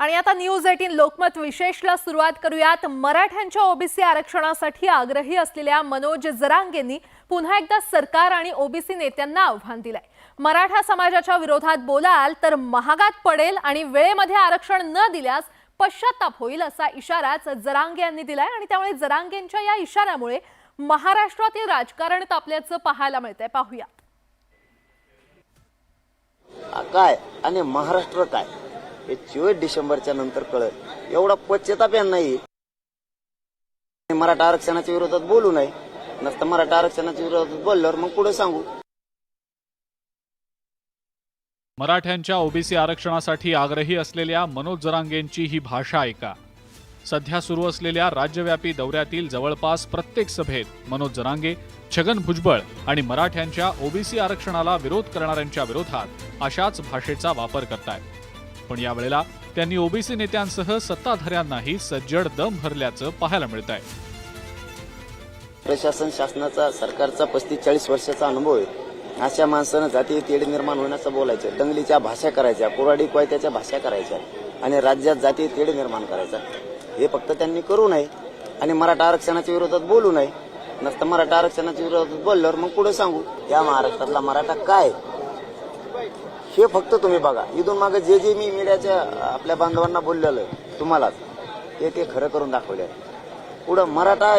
आणि आता news eighteen Lokmat विशेषला सुरुवात करूयात. मराठ्यांच्या ओबीसी आरक्षणासाठी आग्रही असलेल्या मनोज जरांगेंनी पुन्हा एकदा सरकार आणि ओबीसी नेत्यांना आव्हान दिलंय. मराठा समाजाच्या विरोधात बोलाल तर महागात पडेल आणि वेळेमध्ये आरक्षण न दिल्यास पश्चाताप होईल असा इशाराच जरांगे यांनी दिलाय. आणि त्यामुळे जरांगेंच्या या इशाऱ्यामुळे महाराष्ट्रातील राजकारण तापल्याचं पाहायला मिळतंय. पाहूया. काय आणि महाराष्ट्र काय? हे चोवीस डिसेंबरच्या नंतर कळत एवढा पश्चाताप यांना मराठा आरक्षणाच्या विरोधात बोलू नये. नसतं मराठा आरक्षणाच्या विरोधात बोलल्यावर मग पुढे सांगू. मराठ्यांच्या ओबीसी आरक्षणासाठी आग्रही असलेल्या मनोज जरांगेंची ही भाषा ऐका. सध्या सुरू असलेल्या राज्यव्यापी दौऱ्यातील जवळपास प्रत्येक सभेत मनोज जरांगे छगन भुजबळ आणि मराठ्यांच्या ओबीसी आरक्षणाला विरोध करणाऱ्यांच्या विरोधात अशाच भाषेचा वापर करतायत. पण यावेळेला त्यांनी ओबीसी नेत्यांसह सत्ताधाऱ्यांनाही सज्जड दम भरल्याचं पाहायला मिळत आहे प्रशासन शासनाचा सरकारचा पस्तीस चाळीस वर्षाचा अनुभव आहे. अशा माणसानं जातीय तेढ निर्माण होण्याचं बोलायचं. दंगलीच्या भाषा करायच्या कुराडी कोयत्याच्या भाषा करायच्या आणि राज्यात जातीय तेढ निर्माण करायचा. हे फक्त त्यांनी करू नये आणि मराठा आरक्षणाच्या विरोधात बोलू नये. नसतं मराठा आरक्षणाच्या विरोधात बोलल्यावर मग पुढे सांगू या महाराष्ट्रातला मराठा काय? हे फक्त तुम्ही बघा. इथून मागे जे जे मी मीडियाच्या आपल्या बांधवांना बोललेलं तुम्हालाच ते ते खरं करून दाखवले. पुढं मराठा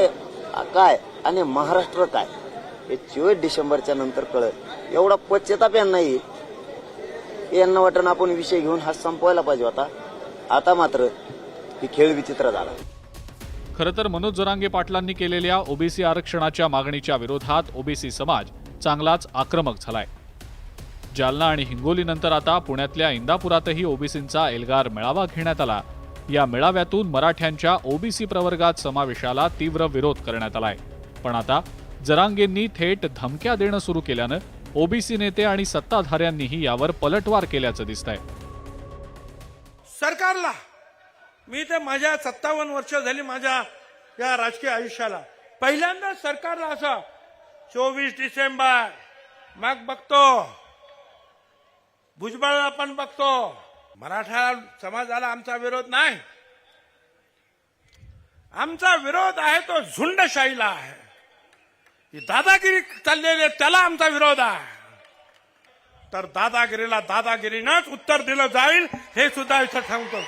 काय आणि महाराष्ट्र काय हे चोवीस डिसेंबरच्या नंतर कळत एवढा पश्चाताप यांना येईल यांना वाटण आपण विषय घेऊन हा संपवायला पाहिजे होता. आता मात्र ही खेळ विचित्र झाला. खरं तर मनोज जरांगे पाटलांनी केलेल्या ओबीसी आरक्षणाच्या मागणीच्या विरोधात ओबीसी समाज चांगलाच आक्रमक झालाय. जालना आणि हिंगोलीनंतर आता पुण्यातल्या इंदापुरातही ओबीसींचा एल्गार मेळावा घेण्यात आला. या मेळाव्यातून मराठ्यांच्या ओबीसी प्रवर्गात समावेशाला तीव्र विरोध करण्यात आलाय. पण आता जरांगेंनी थेट धमक्या देणं सुरू केल्यानं ओबीसी नेते आणि सत्ताधाऱ्यांनीही यावर पलटवार केल्याचं दिसतंय. सरकारला मी तर माझ्या सत्तावन्न वर्ष झाली माझ्या या राजकीय आयुष्याला. पहिल्यांदा सरकारला असं चोवीस डिसेंबर मग बघतो. भुजबळ आपण बघतो. मराठा समाजाला आमचा विरोध नाही. आमचा विरोध आहे तो झुंडशाहीला आहे. दादागिरी चाललेली त्याला आमचा विरोध आहे. तर दादागिरीला दादागिरीनंच उत्तर दिलं जाईल हे सुद्धा इथं सांगतो.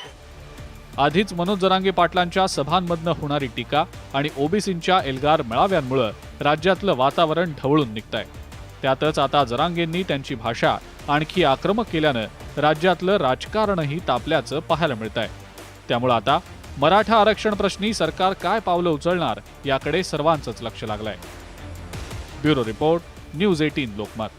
आधीच मनोज जरांगे पाटलांच्या सभांमधनं होणारी टीका आणि ओबीसींच्या एल्गार मेळाव्यांमुळे राज्यातलं वातावरण ढवळून निघतंय. त्यातच आता जरांगेंनी त्यांची भाषा आणखी आक्रमक केल्यानं राज्यातलं राजकारणही तापल्याचं पाहायला मिळत आहे त्यामुळे आता मराठा आरक्षण प्रश्नी सरकार काय पावलं उचलणार याकडे सर्वांचंच लक्ष लागलंय. Bureau report news eighteen Lokmat.